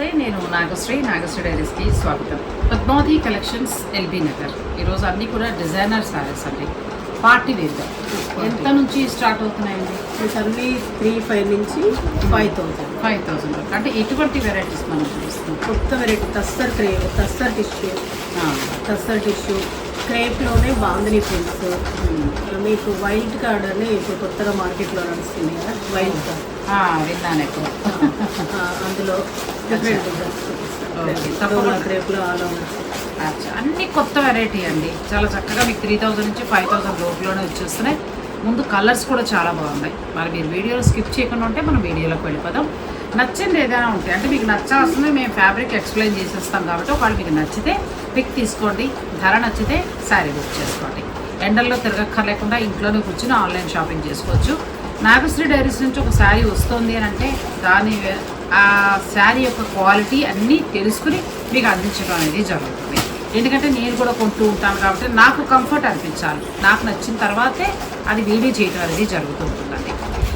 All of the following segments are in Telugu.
నమస్తే నేను నాగశ్రీ నాగశ్రీ డైరీస్కి స్వాగతం. పద్మావతి కలెక్షన్స్ ఎల్బీ నగర్. ఈరోజు అన్నీ కూడా డిజైనర్ శారీస్ అండి. పార్టీ వేర్గా ఎంత నుంచి స్టార్ట్ అవుతున్నాయండి? అన్ని త్రీ ఫైవ్ నుంచి ఫైవ్ థౌసండ్ ఫైవ్ థౌసండ్ అంటే ఎటువంటి వెరైటీస్ మనం చూపిస్తాం కొత్త variety tussar crepe tussar tissue tussar tissue క్రేప్లోనే bandhani prints మీకు వైల్డ్ కార్డ్ అని ఇప్పుడు కొత్తగా మార్కెట్లో నడుస్తుంది కదా వైల్డ్ కార్డ్ విన్నాను ఎక్కువ. అందులో తప్పకుండా. క్రేప్లో ఆల్ అన్ని కొత్త వెరైటీ అండి. చాలా చక్కగా మీకు త్రీ థౌజండ్ నుంచి ఫైవ్ థౌసండ్ లోపులోనే వచ్చేస్తున్నాయి. ముందు కలర్స్ కూడా చాలా బాగున్నాయి. మరి మీరు వీడియోలో స్కిప్ చేయకుండా ఉంటే మనం వీడియోలోకి వెళ్ళిపోదాం. నచ్చింది ఏదైనా ఉంటే అంటే మీకు నచ్చాల్సింది మేము ఫ్యాబ్రిక్ ఎక్స్ప్లెయిన్ చేసేస్తాం కాబట్టి ఒకవేళ మీకు నచ్చితే పిక్ తీసుకోండి. ధర నచ్చితే శారీ బుక్ చేసుకోండి. ఎండల్లో తిరగక్కర్లేకుండా ఇంట్లోనే కూర్చుని ఆన్లైన్ షాపింగ్ చేసుకోవచ్చు. నాగశ్రీ డైరీస్ నుంచి ఒక శారీ వస్తుంది అని అంటే దాని ఆ శారీ యొక్క క్వాలిటీ అన్నీ తెలుసుకుని మీకు అందించడం అనేది జరుగుతుంది. ఎందుకంటే నేను కూడా కొంటూ ఉంటాను కాబట్టి నాకు కంఫర్ట్ అనిపించాలి. నాకు నచ్చిన తర్వాతే అది వీడియో చేయడం అనేది జరుగుతుంటుందండి.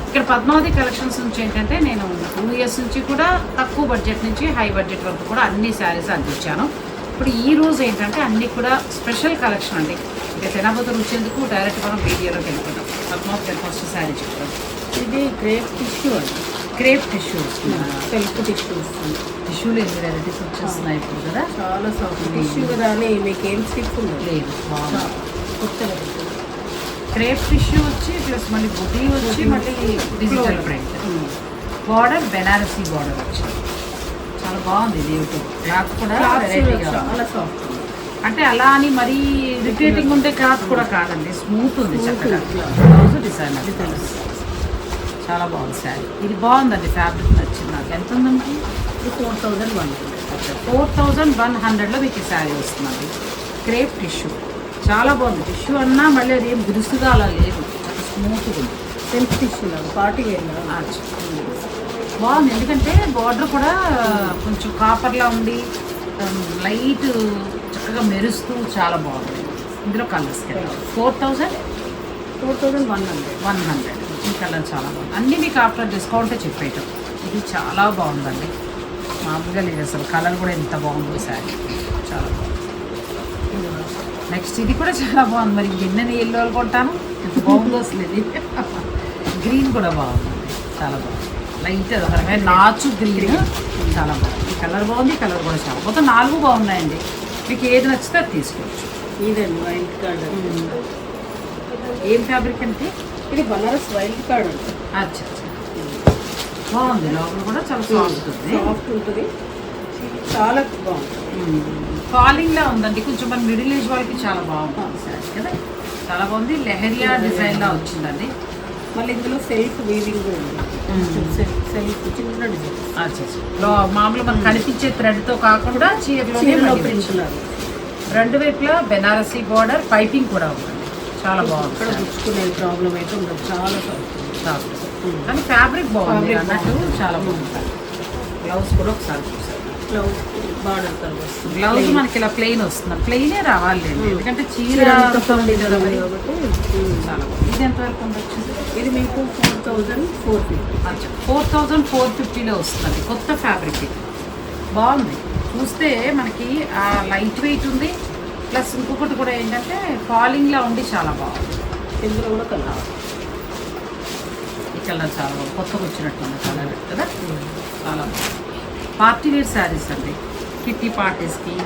ఇక్కడ పద్మావతి కలెక్షన్స్ నుంచి ఏంటంటే నేను టూ ఇయర్స్ నుంచి కూడా తక్కువ బడ్జెట్ నుంచి హై బడ్జెట్ వరకు కూడా అన్ని శారీస్ అందించాను. ఇప్పుడు ఈ రోజు ఏంటంటే అన్నీ కూడా స్పెషల్ కలెక్షన్ అండి. ఇక తినబోతు రుచేందుకు డైరెక్ట్ మనం వీడియోలోకి వెళ్ళిపోతాం పద్మావతి ఫస్ట్ శారీ చెప్తాం ఇది క్రేప్ టిష్యూ అండి క్రేప్ టిష్యూ వస్తుంది సెల్ఫ్ టిష్యూ వస్తుంది టిష్యూలు ఎన్ని వెరైటీస్ వచ్చేస్తున్నాయి ఇప్పుడు కదా చాలా సాఫ్ట్ టిష్యూ కదా అని మీకు ఏం స్టిప్ ఉండదు లేదు బాగుంది కొత్త వెరైటీ క్రేప్ టిష్యూ వచ్చి ప్లస్ మళ్ళీ బుటీ వచ్చి మళ్ళీ digital print border Banarasi border వచ్చింది చాలా బాగుంది ఇది క్లాత్ కూడా వెరైటీగా ఉంది. చాలా సాఫ్ట్ అంటే అలా అని మరీ రిపీటింగ్ ఉంటే క్లాత్ కూడా కాదండి. స్మూత్ ఉంది చక్కగా. బ్లౌజ్ డిజైన్ చాలా బాగుంది శారీ. ఇది బాగుందండి ఫ్యాబ్రిక్ నచ్చింది నాకు. ఎంత ఉందండి? Four thousand one four thousand one హండ్రెడ్లో మీకు ఈ శారీ వస్తుందండి. Crepe tissue. చాలా బాగుంది. టిష్యూ అన్నా మళ్ళీ అది ఏం గురుసుగా అలా లేదు. స్మూత్గా ఉంది. సెల్ఫ్ టిష్యూ లాగా పార్టీ వేర్ లాగా. బాగుంది. ఎందుకంటే బార్డర్ కూడా కొంచెం కాపర్లా ఉండి లైట్ చక్కగా మెరుస్తూ చాలా బాగుంది. ఇందులో colours four thousand four thousand one hundred one hundred ఈ కలర్ చాలా బాగుంది. అన్నీ మీకు ఆఫ్టర్ డిస్కౌంటే చెప్పేయటం. ఇది చాలా బాగుందండి. మామూలుగా లేదు అసలు. కలర్ కూడా ఎంత బాగుందో శారీ. చాలా బాగుంది. నెక్స్ట్ ఇది కూడా చాలా బాగుంది. మరి గిన్నెని ఎల్లో కొంటాను. ఎంత బాగుందో అసలు ఇది గ్రీన్ కూడా బాగుంది. చాలా బాగుంది. లైట్ రకమైన నాచు గ్రీన్ చాలా బాగుంది. కలర్ బాగుంది. కలర్ కూడా చాలా మొత్తం నాలుగు బాగున్నాయండి. మీకు ఏది నచ్చితే అది తీసుకోవచ్చు. ఇదండి వైల్డ్ కార్డ్ ఏం ఫ్యాబ్రిక్ అంటే? ఇది బనారస్ వైల్డ్ కార్డ్ అండి. అచ్చా. బాగుంది. లోపల కూడా చాలా సాఫ్ట్ ఉంది సాఫ్ట్ ఉంటుంది. చాలా బాగుంటుంది ఫాలింగ్ లా ఉందండి. కొంచెం మన మిడిల్ ఏజ్ వాళ్ళకి చాలా బాగుంటుంది శారీ కదా? చాలా బాగుంది. లెహరియా డిజైన్ లా వచ్చిందండి. మళ్ళీ ఇందులో సెల్ఫ్ వీవింగ్ ఉంది. సెల్ఫ్ చిన్న డిజైన్ మామూలు మనకు కనిపించే థ్రెడ్తో కాకుండా చీరలో మళ్ళీ ప్రింట్ వచ్చింది. లాగా రెండు వైపులా బెనారసీ బార్డర్ పైపింగ్ కూడా ఉంటుంది చాలా బాగుంది. ఇక్కడ గుచ్చుకునే ప్రాబ్లం అయితే ఉండదు. చాలా సాఫ్ట్. కానీ ఫ్యాబ్రిక్ బాగుంది అన్నట్టు. చాలా బాగుంది. బ్లౌజ్ కూడా ఒకసారి బ్లౌజ్ బార్డర్ కలర్ బ్లౌజ్ మనకి ఇలా ప్లెయిన్ వస్తుంది. ప్లెయినే రావాలి ఎందుకంటే చీర. చాలా బాగుంది. ఇది ఎంత వరకు ఉండొచ్చు? ఇది మీకు థౌజండ్ ఫోర్ ఫిఫ్టీ. అచ్చా ఫోర్ థౌజండ్ ఫోర్ ఫిఫ్టీలో వస్తుంది. కొత్త ఫ్యాబ్రిక్ ఇది. బాగుంది. చూస్తే మనకి ఆ లైట్ వెయిట్ ఉంది. ప్లస్ ఇంకొకటి కూడా ఏంటంటే ఫాలింగ్లా ఉండి చాలా బాగుంది. ఇందులో కూడా కలర్ ఈ కలర్ చాలా బాగుంది. కొత్తగా వచ్చినట్టుంది కలర్ కదా? చాలా బాగుంది. పార్టీ వేర్ శారీస్ అండి. కిట్టి పార్టీస్కి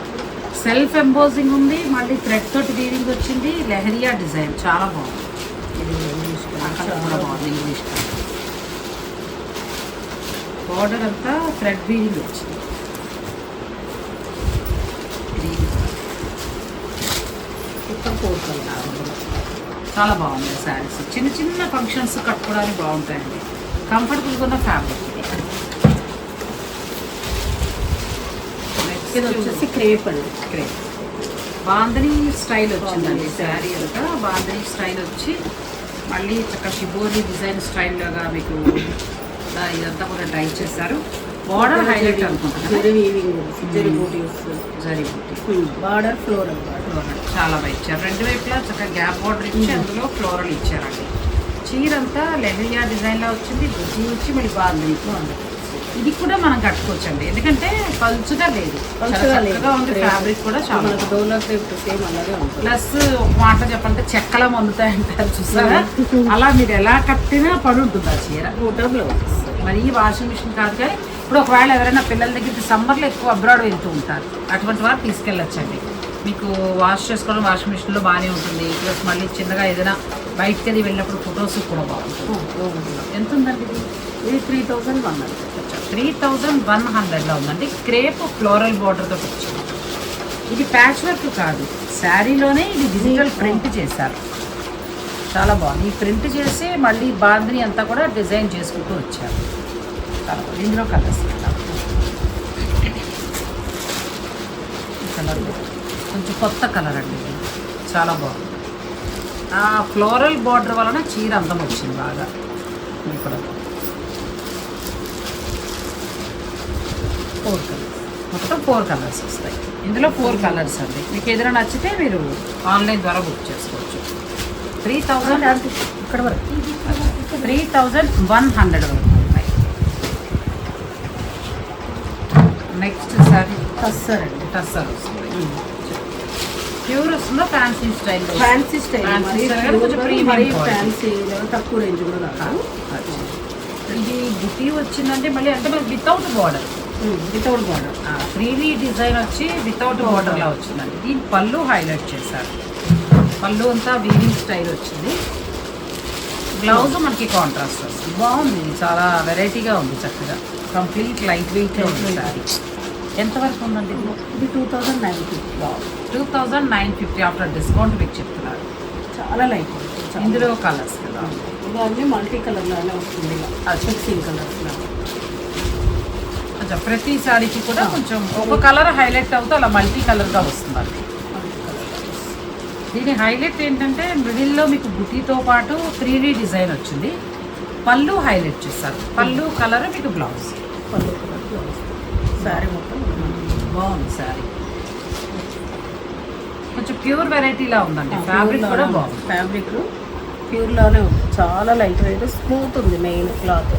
సెల్ఫ్ ఎంబోజింగ్ ఉంది. మళ్ళీ థ్రెడ్ తోటి వీవింగ్ వచ్చింది. లెహరియా డిజైన్. చాలా బాగుంది ఇది ఇంగ్లీష్ ఆ కలర్ కలర్ కూడా బాగుంది ఇంగ్లీష్ కలర్ బార్డర్ అంతా థ్రెడ్ వీల్ వచ్చింది ఇది ఫోర్ కలర్ చాలా బాగుంది. శారీస్ చిన్న చిన్న ఫంక్షన్స్ కట్టుకోవడానికి బాగుంటాయండి. కంఫర్టబుల్గా ఉన్న ఫ్యాబ్రిక్ ఇది వచ్చేసి క్రేప్ అండి. క్రేప్. బాంధనీ స్టైల్ వచ్చిందండి. శారీ అంతా బాంధనీ స్టైల్ వచ్చి మళ్ళీ చక్కగా షిబోరి డిజైన్ స్టైల్ లాగా మీకు ఇదంతా కూడా డై చేశారు. బార్డర్ హైలైట్ అనుకుంటున్నాను zari zari booti border floral border floral చాలా బాగా ఇచ్చారు. రెండు వైపులా చక్కగా గ్యాప్ బార్డర్ ఇచ్చి అందులో ఫ్లోరల్ ఇచ్చారండి. చీర అంతా లెహరియా డిజైన్లో వచ్చింది. బుద్ధి వచ్చి మళ్ళీ బాగుంది. ఇది కూడా మనం కట్టుకోవచ్చండి. ఎందుకంటే పలుచుగా లేదు. చక్కగా ఉంది. ఫ్యాబ్రిక్ కూడా చాలా డోలా సేమ్ అలాగే ఉంటుంది. ప్లస్ ఒక మాట చెప్పాలంటే చెక్కలా మొందుతాయి అంటారు చూసారా అలా మీరు ఎలా కట్టినా పడి ఉంటుంది ఆ చీర. బ్లౌజ్ మరి ఈ వాషింగ్ మిషన్ కాదు కానీ ఇప్పుడు ఒకవేళ ఎవరైనా పిల్లల దగ్గరికి సమ్మర్లో ఎక్కువ అబ్రాడ్ వెళ్తూ ఉంటారు. అటువంటి వారు తీసుకెళ్ళొచ్చండి. మీకు వాష్ చేసుకోవడం వాషింగ్ మిషన్లో బాగానే ఉంటుంది. ప్లస్ మళ్ళీ చిన్నగా ఏదైనా బయటకి వెళ్ళినప్పుడు ఫొటోస్ కూడా బాగుంటుంది ఎంత ఉందండి ఇది? ఇది three thousand one hundred three thousand one హండ్రెడ్లో ఉందండి. క్రేప్ ఫ్లోరల్ బార్డర్తో వచ్చింది. ఇది ప్యాచ్ వర్క్ కాదు. శారీలోనే ఇది డిజిటల్ ప్రింట్ చేశారు. చాలా బాగుంది. ఈ ప్రింట్ చేసి మళ్ళీ బాందిని అంతా కూడా డిజైన్ చేసుకుంటూ వచ్చారు. చాలా బాగుంది. ఇందులో కలర్స్ కలర్ కొంచెం కొత్త కలర్ అండి చాలా బాగుంది. ఆ ఫ్లోరల్ బార్డర్ వలన చీర అందం వచ్చింది బాగా. కూడా. Four colours. మొత్తం ఫోర్ కలర్స్ వస్తాయి. ఇందులో ఫోర్ కలర్స్ అండి. మీకు ఏదైనా నచ్చితే మీరు ఆన్లైన్ ద్వారా బుక్ చేసుకోవచ్చు. త్రీ థౌజండ్ ఇక్కడ వరకు. త్రీ థౌజండ్ వన్ హండ్రెడ్ వరకు ఉన్నాయి. Next sorry. టస్సర్ అండి. టస్సర్ వస్తుంది. ప్యూర్ వస్తుందో fancy style fancy style. Fancy తక్కువ రేంజ్ కూడా కాదు. ఇది బుటీ వచ్చిందంటే మళ్ళీ అంటే మనకి without border without border three design వచ్చి వితౌట్ బార్డర్ లా వచ్చిందండి. దీని పళ్ళు హైలైట్ చేశారు. పళ్ళు అంతా వీవింగ్ స్టైల్ వచ్చింది. బ్లౌజ్ మనకి కాంట్రాస్ట్ వస్తుంది. బాగుంది. చాలా వెరైటీగా ఉంది చక్కగా. కంప్లీట్ లైట్ వెయిట్ ఉంది సారీ ఎంతవరకు ఉందండి? ఇది two thousand ninety two thousand nine fifty after discount మీకు చెప్తున్నారు. చాలా లైట్ ఇందులో కలర్స్ కదా. ఇది అన్ని మల్టీ కలర్ లానే వస్తుంది. ఇలా మిక్సింగ్ కలర్స్ లాగా కొంచెం ప్రతి సారీకి కూడా కొంచెం ఒక కలర్ హైలైట్ అవుతూ అలా మల్టీ కలర్గా వస్తుంది. దీని హైలైట్ ఏంటంటే మిడిల్లో మీకు బుటీతో పాటు త్రీ డిజైన్ వచ్చింది. పళ్ళు హైలైట్ చేస్తారు పళ్ళు కలర్ మీకు బ్లౌజ్. పళ్ళు కలర్ బ్లౌజ్. శారీ మొత్తం. బాగుంది సారీ. కొంచెం ప్యూర్ వెరైటీలా ఉందండి. ఫ్యాబ్రిక్ కూడా బాగుంది. ఫ్యాబ్రిక్ ప్యూర్ లానే ఉంది. చాలా లైట్ వెయిట్ స్మూత్ ఉంది మెయిన్ క్లాత్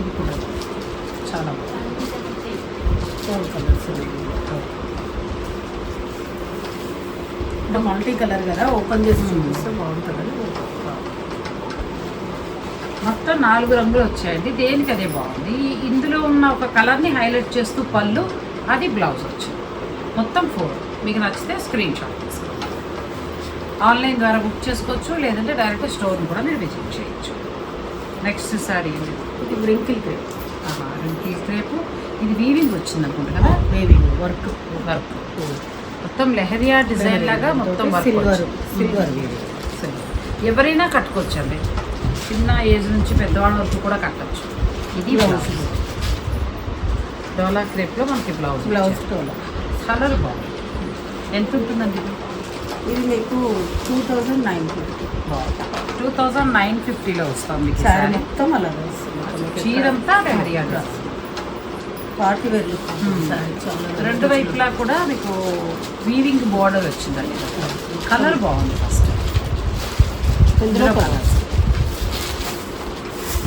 ఇది కూడా చాలా బాగుంది కలర్స్ అంటే మల్టీ కలర్ కదా ఓపెన్ చేసి చూపిస్తే బాగుంటుందని మొత్తం నాలుగు రంగులు వచ్చాయండి. దేనికి అదే బాగుంది? ఇందులో ఉన్న ఒక కలర్ని హైలైట్ చేస్తూ పళ్ళు అది బ్లౌజ్ వచ్చింది. మొత్తం ఫోర్. మీకు నచ్చితే స్క్రీన్ షాట్ తీసుకోండి. ఆన్లైన్ ద్వారా బుక్ చేసుకోవచ్చు లేదంటే డైరెక్ట్ స్టోర్ని కూడా మీరు విజిట్ చేయొచ్చు. నెక్స్ట్ సారీ ఇది బ్రింకిల్ క్రీమ్. రింకీ క్రేపు ఇది వీవింగ్ వచ్చింది అనుకుంటా కదా? వేవింగ్ వర్క్ వర్క్ మొత్తం లెహరియా డిజైన్ లాగా మొత్తం సిల్వర్. సిల్వర్. ఎవరైనా కట్టుకోవచ్చు అండి చిన్న ఏజ్ నుంచి పెద్దవాళ్ళ వరకు కూడా కట్టచ్చు. ఇది బ్లౌజ్ డోలా క్రేప్లో మనకి బ్లౌజ్ బ్లౌజ్ టోలా కలర్ బాగుంది. ఎంత ఉంటుందండి ఇది? మీకు two thousand nine fifty two thousand nine ఫిఫ్టీలో వస్తాం మీకు మొత్తం అలాగే. వస్తుంది చీరంతా లెహరియా పార్టీ వేర్ Hmm. రెండు వైపులా కూడా మీకు వీవింగ్ బార్డర్ వచ్చిందండి కలర్ బాగుంది ఫస్ట్ ఇందులో కలర్స్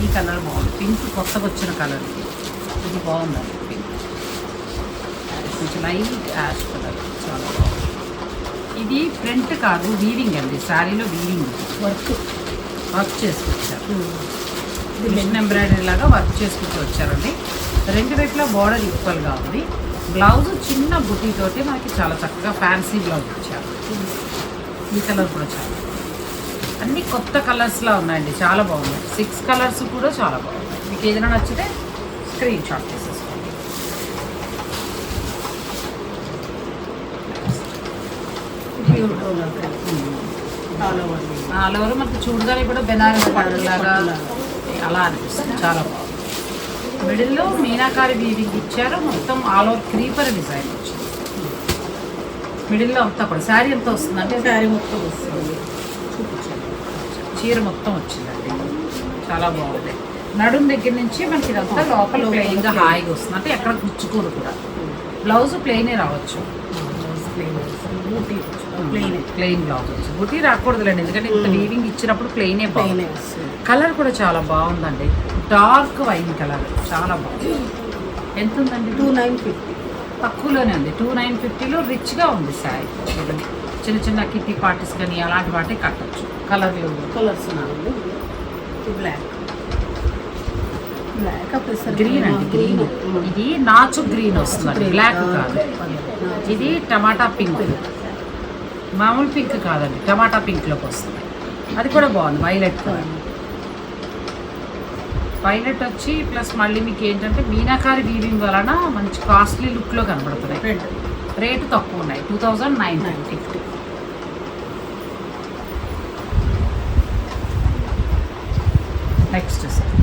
ఈ కలర్ బాగుంది. పింక్ కొత్తగా వచ్చిన కలర్ ఇది. ఇది బాగుందండి పింక్ కొంచెం లైట్ యాష్ కలర్ చాలా బాగుంది. ఇది ప్రింట్ కాదు వీవింగ్ అండి. శారీలో వీవింగ్ వర్క్ వర్క్ చేసుకొచ్చారు ఇది మిషన్ ఎంబ్రాయిడరీ లాగా వర్క్ చేసుకుంటూ వచ్చారండి. రెండు వైపులా బార్డర్ ఈక్వల్గా ఉంది. బ్లౌజ్ చిన్న బుటీ తోటి మనకి చాలా చక్కగా ఫ్యాన్సీ బ్లౌజ్ ఇచ్చారు. ఈ కలర్ కూడా చాలా. అన్ని కొత్త కలర్స్లా ఉన్నాయండి. చాలా బాగున్నాయి. సిక్స్ కలర్స్ కూడా చాలా బాగున్నాయి. మీకు ఏదైనా నచ్చితే screen shot crepe all over మనకి చూడగానే కూడా బెనారస్ పట్టులాగా. అలా అనిపిస్తుంది. చాలా బాగుంది. మిడిల్లో మీనాకారి వీవింగ్ ఇచ్చారు. మొత్తం ఆల్ ఓవర్ క్రీపర్ డిజైన్ వచ్చింది మిడిల్లో అంతా కూడా శారీ ఎంత వస్తుందంటే శారీ మొత్తం వస్తుంది. చీర మొత్తం వచ్చిందండి. చాలా బాగుంది. నడుం దగ్గర నుంచి మనకి ఇదంతా లోపల ప్లెయిన్గా హాయిగా వస్తుంది. అంటే ఎక్కడ గుచ్చుకోదు కూడా. బ్లౌజ్ ప్లెయినే రావచ్చు. Plain booti plain. Plain blouse వచ్చి బుటీ రాకూడదులేండి ఎందుకంటే ఇంత. వీవింగ్ ఇచ్చినప్పుడు ప్లెయినే ప్లెయిన్ బాగుంది. కలర్ కూడా చాలా బాగుందండి. డార్క్ వైన్ కలర్ చాలా బాగుంది. ఎంత ఉందండి? Two nine fifty. తక్కువలోనే ఉంది. టూ నైన్ ఫిఫ్టీలో రిచ్గా ఉంది శారీ. చూడండి చిన్న చిన్న కిట్టి పార్టీస్ కానీ అలాంటి వాటి కట్టచ్చు. కలర్లు కలర్స్ బ్లాక్ గ్రీన్ అండి గ్రీన్ ఇది నాచు గ్రీన్ వస్తుంది బ్లాక్ కాదు. ఇది టమాటా పింక్ మామూలు పింక్ కాదండి టమాటా పింక్లోకి వస్తుంది. అది కూడా బాగుంది వైలెట్ కలర్. వైలెట్ వచ్చి ప్లస్ మళ్ళీ మీకు ఏంటంటే మీనాకారి వీవింగ్ వలన మంచి కాస్ట్లీ లుక్లో కనబడుతున్నాయి. రేటు తక్కువ ఉన్నాయి two thousand nine fifty. Next sir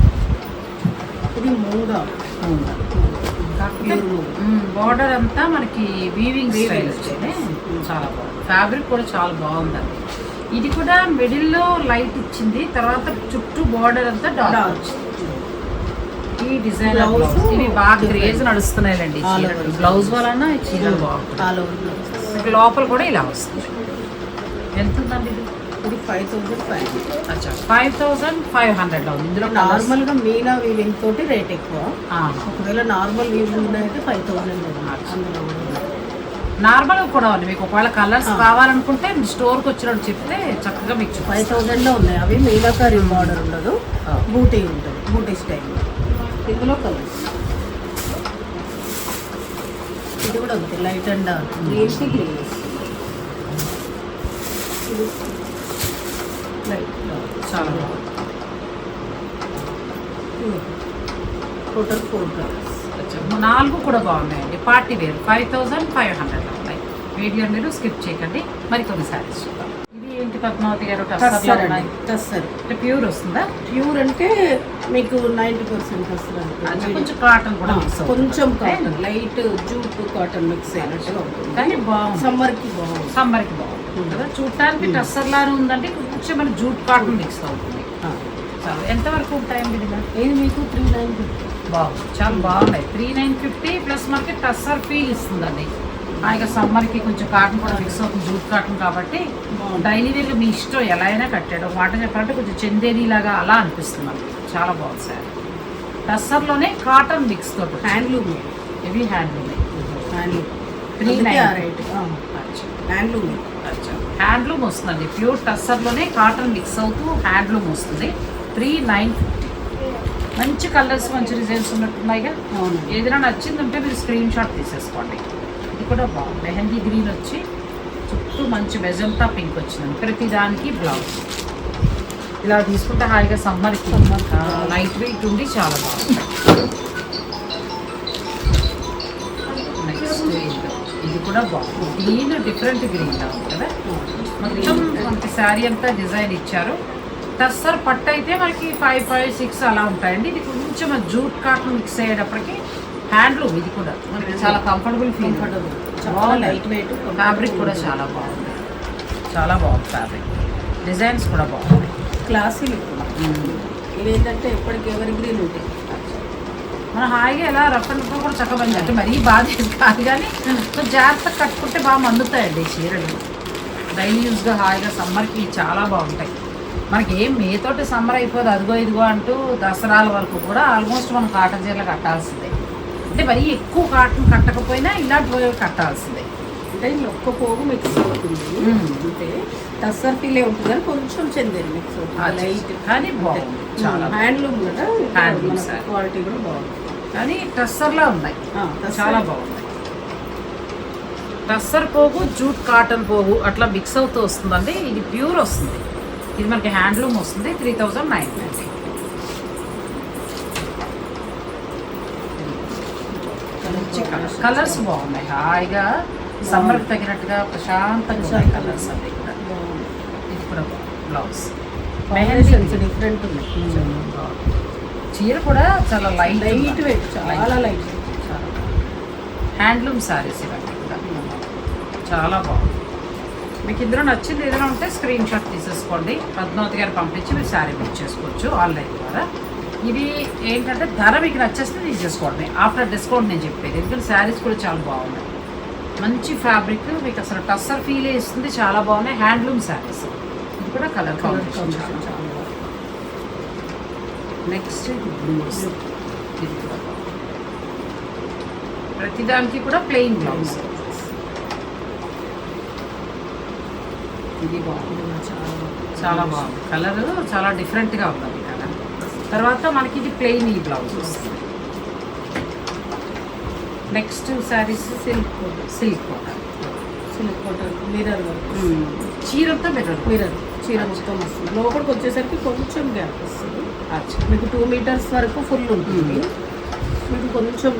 ఇది ప్యూర్ మూగా బార్డర్ అంతా మనకి వీవింగ్ స్టైల్ వచ్చింది చాలా బాగుంది. ఫ్యాబ్రిక్ కూడా చాలా బాగుందండి ఇది కూడా మిడిల్లో లైట్ ఇచ్చింది తర్వాత చుట్టూ బార్డర్ అంతా డార్క్ డార్క్ ఈ డిజైన్ Blouse ఇవి బాగా. క్రేజ్ నడుస్తున్నాయండి. బ్లౌజ్ వలన చీరలు. బాగుంటుంది బ్లౌజ్ లోపల కూడా ఇలా వస్తుంది. ఎంత ఉందండి ఫైవ్ థౌసండ్ ఫైవ్ అచ్చా ఫైవ్ థౌసండ్ ఫైవ్ హండ్రెడ్లో ఉంది. ఇందులో నార్మల్గా మీనా వీవింగ్ తోటి రేట్ ఎక్కువ. ఒకవేళ నార్మల్ వీవింగ్ అయితే ఫైవ్ థౌసండ్ అందులో నార్మల్ కూడా ఉంది. మీకు ఒకవేళ కలర్స్. కావాలనుకుంటే స్టోర్కి వచ్చినప్పుడు చెప్తే చక్కగా మీకు ఫైవ్. థౌసండ్లో ఉన్నాయి. అవి మీనాకారి బార్డర్ ఉండదు. బూటీ ఉంటుంది. బూటీ స్టైల్ ఇందులో కలర్స్ ఇది కూడా ఉంది లైట్ అండ్ డార్క్ గ్రీన్కి గ్రీన్ చాలా టోటల్ ఫోర్ కలర్స్ నాలుగు కూడా బాగున్నాయండి. Party wear five thousand five hundred ఉన్నాయి వీడియో మీరు స్కిప్ చేయకండి. మరి కొన్ని సారీస్ చూద్దాం. ఇది ఏంటి పద్మావతి గారు? టస్సర్ అంటే ప్యూర్ వస్తుందా? ప్యూర్ అంటే మీకు నైంటీ పర్సెంట్ అంటే కొంచెం కాటన్ కూడా. కొంచెం cotton light jute cotton mix అయినట్టుగా ఉంటుంది. కానీ బాగుంది. సమ్మర్కి బాగుంది. సమ్మర్కి బాగుంది కదా చూడటానికి టస్సర్ లానే ఉందంటే కొంచెం మన జూట్ కాటన్ మిక్స్ అవుతుంది. ఎంతవరకు ఉంటాయండి ఇది? ఇది మీకు? త్రీ నైన్ ఫిఫ్టీ బాగుంది చాలా బాగున్నాయి. త్రీ నైన్ ఫిఫ్టీ ప్లస్ మనకి టస్సర్ ఫీల్ ఇస్తుందండి. హాయిగా సమ్మర్కి కొంచెం కాటన్ కూడా మిక్స్ అవుతుంది జూట్ కాటన్ కాబట్టి. డైలీ వేర్గా మీ ఇష్టం ఎలా అయినా కట్టాడు మాట చెప్పాలంటే కొంచెం చందేరి లాగా అలా అనిపిస్తుంది మనకి. చాలా బాగుంది సార్. టస్సర్లోనే కాటన్ మిక్స్ తోటి హ్యాండ్లూమ్ ఇవి handloom handloom three nine handloom handloom వస్తుందండి ప్యూర్ టస్సర్లోనే కాటన్ మిక్స్ అవుతూ హ్యాండ్లూమ్ వస్తుంది త్రీ నైన్ ఫిఫ్టీ. మంచి కలర్స్ మంచి డిజైన్స్ ఉన్నట్టున్నాయిగా. అవును ఏదైనా నచ్చిందంటే మీరు స్క్రీన్ షాట్ తీసేసుకోండి. ఇది కూడా బాగుంది. మెహందీ గ్రీన్ వచ్చి చుట్టూ మంచి మెజంతా పింక్ వచ్చింది ప్రతి దానికి బ్లౌజ్. ఇలా తీసుకుంటే హాయిగా సమ్మర్కి. లైట్ వెయిట్ ఉండి చాలా బాగుంది. నెక్స్ట్ ఇది కూడా బాగుంది. గ్రీన్ డిఫరెంట్ గ్రీన్ ఉంది కదా? మొత్తం మనకి శారీ అంతా డిజైన్ ఇచ్చారు. టస్సర్ పట్టు అయితే మనకి ఫైవ్ ఫైవ్ సిక్స్ అలా ఉంటాయండి. ఇది కొంచెం జూట్ కాటన్ మిక్స్ అయ్యేటప్పటికి హ్యాండ్లూమ్ ఇది కూడా. మనకి చాలా comfortable feel. Light weight fabric కూడా చాలా బాగుంది. చాలా బాగుంది ఫ్యాబ్రిక్ డిజైన్స్ కూడా బాగుంది క్లాసీ లుక్ ఇది ఏంటంటే ఎప్పటికి ఎవరి గ్రీన్ ఉంటాయి. మన హాయిగా ఎలా రఫ్ అండ్ కూడా చక్కగా అంటే మరీ బాధ కాదు కానీ సో జాగ్రత్తగా కట్టుకుంటే బాగా మందుతాయండి చీరలు. డైలీ యూస్గా హాయిగా సమ్మర్కి చాలా బాగుంటాయి. మనకి ఏం మే తోటి సమ్మర్ అయిపోదు అదిగో ఇదిగో అంటూ దసరాల వరకు కూడా ఆల్మోస్ట్ మనం కాటన్ చీరలు కట్టాల్సిందే. అంటే మరీ ఎక్కువ కాటన్ కట్టకపోయినా ఇలాంటి కట్టాల్సిందే. అంటే ఒక్క పోగు మిక్స్ అవుతుంది. అంటే టస్సర్ ఫీలే ఉంటుంది కానీ కొంచెం చెందేరు మిక్స్ అవుతుంది. లైట్ కానీ బాగుంది. చాలా. Handloom Handloom, sir. క్వాలిటీ కూడా బాగుంది. కానీ టస్సర్లా ఉన్నాయి. చాలా బాగుంది టస్సర్ పోగు జూట్ కాటన్ పోగు అట్లా మిక్స్ అవుతూ వస్తుందండి. ఇది ప్యూర్ వస్తుంది. ఇది మనకి హ్యాండ్లూమ్ వస్తుంది త్రీ థౌజండ్ నైన్ కలర్స్ బాగున్నాయి. హాయిగా సమ్మర్కి తగినట్టుగా ప్రశాంతంగా కలర్స్ అన్ని కూడా. బాగుంది. ఇది కూడా బ్లౌజ్. డిఫరెంట్ ఉన్నాయి చీర కూడా చాలా లైట్ లైట్ వెయిట్ చాలా లైట్ హ్యాండ్లూమ్ సారీస్ ఇవన్నీ కూడా. చాలా బాగుంది. మీకు ఇందులో నచ్చింది ఏదైనా ఉంటే స్క్రీన్ షాట్ తీసేసుకోండి. పద్మావతి గారు పంపించి మీరు శారీ బుక్ చేసుకోవచ్చు ఆన్లైన్ ద్వారా. ఇవి ఏంటంటే ధర మీకు నచ్చేస్తే తీసేసుకోండి. ఆఫ్టర్ డిస్కౌంట్ నేను చెప్పేది. ఎందుకంటే శారీస్ కూడా చాలా బాగున్నాయి. మంచి ఫ్యాబ్రిక్ మీకు అసలు టస్సర్ ఫీల్ ఇస్తుంది చాలా బాగున్నాయి. హ్యాండ్లూమ్ శారీస్ ఇది కూడా కలర్ కలర్ కాంబినేషన్ చాలా. Next blouse. ప్రతిదానికి కూడా ప్లెయిన్ బ్లౌజ్ ఇది బాగుంది చాలా బాగుంది. కలర్ చాలా డిఫరెంట్గా ఉంది కలర్ తర్వాత మనకి ఇది ప్లెయిన్ ఈ బ్లౌజ్ వస్తుంది నెక్స్ట్ శారీస్ సిల్క్ సిల్క్ కూడా సిల్క్ కాటన్ మిర్రర్ వర్క్ చీరంతా బెటర్ మిర్రర్ చీర మొత్తం వస్తుంది. లోపలికి వచ్చేసరికి కొంచెం గ్యాప్ వస్తుంది. మీకు టూ మీటర్స్ వరకు ఫుల్ ఉంటుంది. మీకు కొంచెం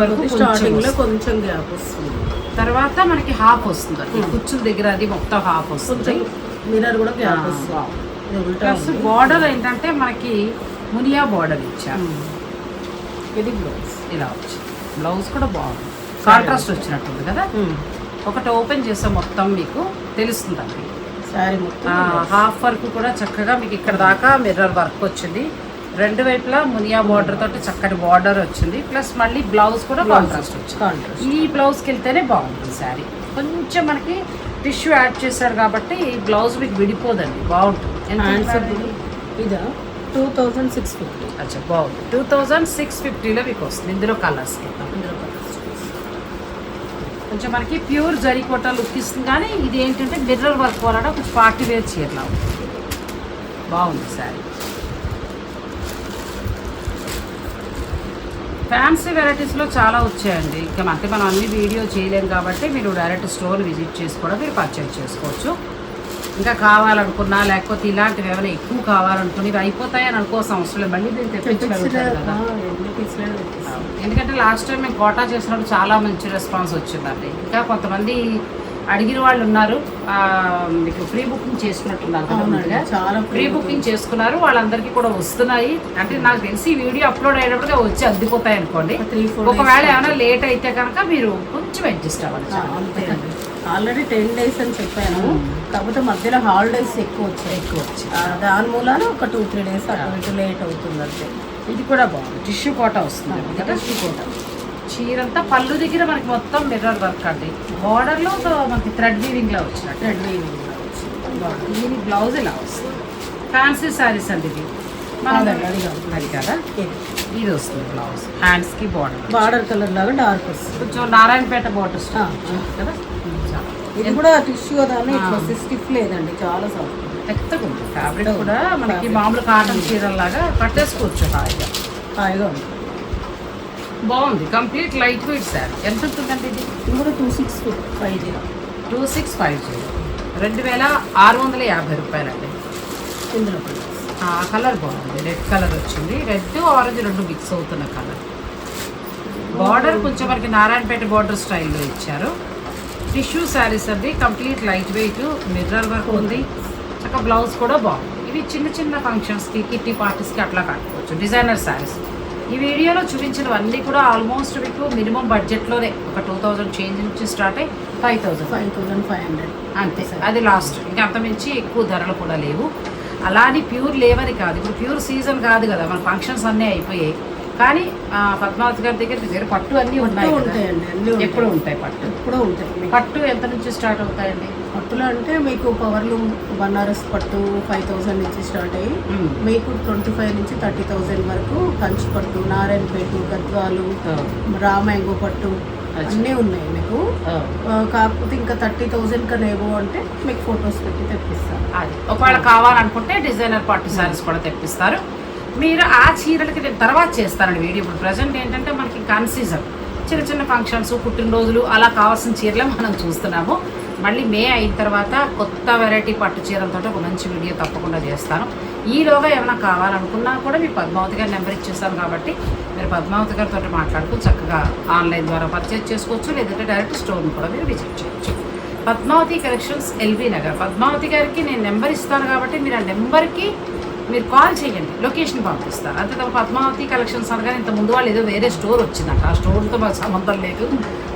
వరకు స్టార్టింగ్లో వస్తుంది. కొంచెం గ్యాప్ వస్తుంది. తర్వాత మనకి హాఫ్ వస్తుంది Hmm. కుచ్చుల దగ్గర అది మొత్తం హాఫ్ వస్తుంది. మిర్రర్ కూడా గ్యాప్ వస్తుంది. ప్లస్ ఉంది. బార్డర్ ఏంటంటే మనకి మునియా బార్డర్ ఇచ్చారు ఉమ్. ఇది బ్లౌజ్ ఇలా వచ్చి. బ్లౌజ్ కూడా బాగుంది. కాంట్రాస్ట్ వచ్చినట్టుంది కదా? ఒకటి ఓపెన్ చేస్తే మొత్తం మీకు శారీ మొత్తం హాఫ్ వర్క్ కూడా చక్కగా మీకు ఇక్కడ దాకా మిర్రర్ వర్క్ వచ్చింది. రెండు వైపులా మునియా బార్డర్ తోటి చక్కటి బార్డర్ వచ్చింది. ప్లస్ మళ్ళీ బ్లౌజ్ కూడా కాంట్రాస్ట్ వచ్చింది. ఈ బ్లౌజ్కి వెళ్తేనే బాగుంటుంది శారీ. కొంచెం మనకి టిష్యూ యాడ్ చేశాడు కాబట్టి ఈ బ్లౌజ్ మీకు విడిపోదండి. బాగుంటుంది? ఇదా? టూ థౌజండ్ సిక్స్ ఫిఫ్టీ అచ్చా బాగుంది. టూ థౌజండ్ సిక్స్ ఫిఫ్టీలో మీకు వస్తుంది. ఇందులో కలర్స్ ఇందులో colours. కొంచెం మనకి ప్యూర్ జరికోట లుక్ ఇస్తుంది కానీ ఇది ఏంటంటే మిర్రర్ వర్క్ వలన కొంచెం పార్టీ వేర్ చీరలా బాగుంది శారీ. ఫ్యాన్సీ వెరైటీస్లో చాలా వచ్చాయండి. ఇంకా మనకి మనం అన్ని వీడియో చేయలేం కాబట్టి మీరు డైరెక్ట్ స్టోర్ విజిట్ చేసి కూడా మీరు పర్చేజ్ చేసుకోవచ్చు. ఇంకా కావాలనుకున్నా లేకపోతే ఇలాంటివి ఏమైనా ఎక్కువ కావాలనుకుని ఇవి అయిపోతాయని అనుకోవాల్సిన అవసరం లేదు. మళ్ళీ దీన్ని తెప్పించగలుగుతారు కదా. ఎందుకంటే లాస్ట్ టైం మేము కోటా చేసినప్పుడు చాలా మంచి రెస్పాన్స్ వచ్చిందండి. ఇంకా కొంతమంది అడిగిన వాళ్ళు ఉన్నారు. మీకు ప్రీ బుకింగ్ చేసుకున్నట్టున్నారు కదా. చాలా ప్రీ బుకింగ్ చేసుకున్నారు. వాళ్ళందరికీ కూడా వస్తున్నాయి. అంటే నాకు తెలిసి వీడియో అప్లోడ్ అయ్యేటప్పుడు వచ్చి అద్దిపోతాయి అనుకోండి ఒకవేళ ఏమైనా లేట్ అయితే కనుక మీరు కొంచెం అడ్జస్ట్ అవ్వాలి. ఆల్రెడీ టెన్ డేస్ అని చెప్పాను. కాకపోతే మధ్యలో హాలిడేస్ ఎక్కువ వచ్చాయి. ఎక్కువ వచ్చి ఆ, దాని మూలాన ఒక టూ త్రీ డేస్ అటు ఇటు లేట్ అవుతుంది అంతే. ఇది కూడా బాగుంది. టిష్యూ కోట వస్తుంది. కదా కోట. చీరంతా పళ్ళు దగ్గర మనకి మొత్తం మిర్రర్ వర్క్ అండి. బార్డర్లో మనకి థ్రెడ్ వీవింగ్ లా వచ్చినట్టు. రెడ్ వీవింగ్ దీని బ్లౌజ్ ఇలా వస్తుంది? ఫ్యాన్సీ శారీస్ అండి ఇది. అది కాదు. ఇది. వస్తుంది బ్లౌజ్ హ్యాండ్స్కి బార్డర్ బార్డర్ కలర్ లాగా డార్క్ వస్తుంది. కొంచెం నారాయణపేట బార్డర్. కదా. ఇది కూడా టిష్యూ దాన్ని స్టిఫ్ లేదండి చాలా సాఫ్ట్ మెత్తగా ఉంది. ఫ్యాబ్రిక్ కూడా. మనకి. మామూలు కాటన్ చీరలాగా కట్టేసుకోవచ్చు హాయిగా. హాయిగా ఉంది. బాగుంది. కంప్లీట్ లైట్ వెయిట్ శారీ ఎంత ఉంటుందండి ఇది? ఇది కూడా two six five zero. Two six five zero. రెండు వేల ఆరు వందల యాభై రూపాయలండి. ఇందులో కలర్ బాగుంది. రెడ్ కలర్ వచ్చింది. రెడ్ ఆరెంజ్ రెండు మిక్స్ అవుతున్న కలర్ బార్డర్ కొంచెం మనకి నారాయణపేట బార్డర్ స్టైల్లో ఇచ్చారు. టిష్యూ శారీస్ అండి. Complete light weight mirror work ఉంది. చక్క బ్లౌజ్ కూడా బాగుంది. ఇవి చిన్న చిన్న ఫంక్షన్స్కి కిట్టి పార్టీస్కి అట్లా కట్టుకోవచ్చు. డిజైనర్ శారీస్. ఈ వీడియోలో చూపించినవన్నీ కూడా ఆల్మోస్ట్ మీకు మినిమం బడ్జెట్లోనే ఒక టూ థౌజండ్ చేంజ్ నుంచి స్టార్ట్ అయ్యి five thousand five thousand five hundred అంతే. అది లాస్ట్ ఇంకా అంతమించి ఎక్కువ ధరలు కూడా లేవు. అలా అని ప్యూర్ లేవని కాదు. ఇప్పుడు ప్యూర్ సీజన్ కాదు కదా. మన ఫంక్షన్స్ అన్నీ అయిపోయాయి. కానీ పద్మావతి గారి దగ్గర దగ్గర పట్టు అన్నీ ఉన్నాయి. ఉంటాయండి అన్నీ ఉంటాయి. ఎప్పుడు ఉంటాయి పట్టు? ఎప్పుడూ ఉంటాయి. పట్టు ఎంత నుంచి స్టార్ట్ అవుతాయండి? పట్టులో అంటే మీకు పవర్లు బనారస్ పట్టు ఫైవ్ థౌసండ్ నుంచి స్టార్ట్ అయ్యి. మీకు ట్వంటీ ఫైవ్ నుంచి థర్టీ థౌసండ్ వరకు కంచి పట్టు నారాయణపేట గద్వాలు రా మ్యాంగో పట్టు. అన్నీ ఉన్నాయి మీకు. కాకపోతే ఇంకా థర్టీ థౌసండ్ కన్నా ఏవో అంటే మీకు ఫొటోస్ పెట్టి తెప్పిస్తాను అది. ఒకవేళ కావాలనుకుంటే డిజైనర్ పట్టు శారీస్ కూడా తెప్పిస్తారు. మీరు ఆ చీరలకి నేను తర్వాత చేస్తానండి వీడియో. ఇప్పుడు ప్రజెంట్ ఏంటంటే మనకి కన్సీజన్ చిన్న చిన్న ఫంక్షన్స్ పుట్టినరోజులు అలా కావాల్సిన చీరలే మనం చూస్తున్నాము. మళ్ళీ మే అయిన తర్వాత కొత్త వెరైటీ పట్టు చీరలతో ఒక మంచి వీడియో తప్పకుండా చేస్తాను. ఈలోగా ఏమైనా కావాలనుకున్నా కూడా మీ పద్మావతి గారి నెంబర్ ఇచ్చేస్తాను కాబట్టి మీరు పద్మావతి గారితో మాట్లాడుతూ చక్కగా ఆన్లైన్ ద్వారా పర్చేజ్ చేసుకోవచ్చు లేదంటే డైరెక్ట్ స్టోర్ని కూడా మీరు విజిట్ చేయొచ్చు. పద్మావతి కలెక్షన్స్ ఎల్బీ నగర్. పద్మావతి గారికి నేను నెంబర్ ఇస్తాను కాబట్టి మీరు ఆ నెంబర్కి మీరు కాల్ చేయండి. లొకేషన్ పంపిస్తారు. అంతే తప్ప పద్మావతి కలెక్షన్స్ అనగానే ఇంత ముందు వాళ్ళు ఏదో వేరే స్టోర్ వచ్చిందంట. ఆ స్టోర్తో మాకు సంబంధం లేదు.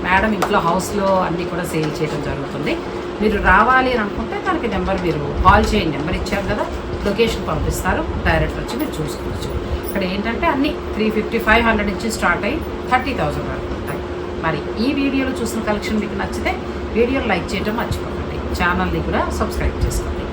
మేడం ఇంట్లో హౌస్లో అన్నీ కూడా సేల్ చేయడం జరుగుతుంది. మీరు రావాలి అని అనుకుంటే దానికి నెంబర్ మీరు కాల్ చేయండి. నెంబర్ ఇచ్చారు కదా లొకేషన్ పంపిస్తారు. డైరెక్ట్ వచ్చి మీరు చూసుకోవచ్చు. ఇక్కడ ఏంటంటే అన్నీ త్రీ ఫిఫ్టీ ఫైవ్ హండ్రెడ్ నుంచి స్టార్ట్ అయ్యి థర్టీ థౌసండ్ వరకు ఉంటాయి. మరి ఈ వీడియోలో చూసిన కలెక్షన్ మీకు నచ్చితే వీడియోని లైక్ చేయడం మర్చిపోకండి. ఛానల్ని కూడా సబ్స్క్రైబ్ చేసుకోండి.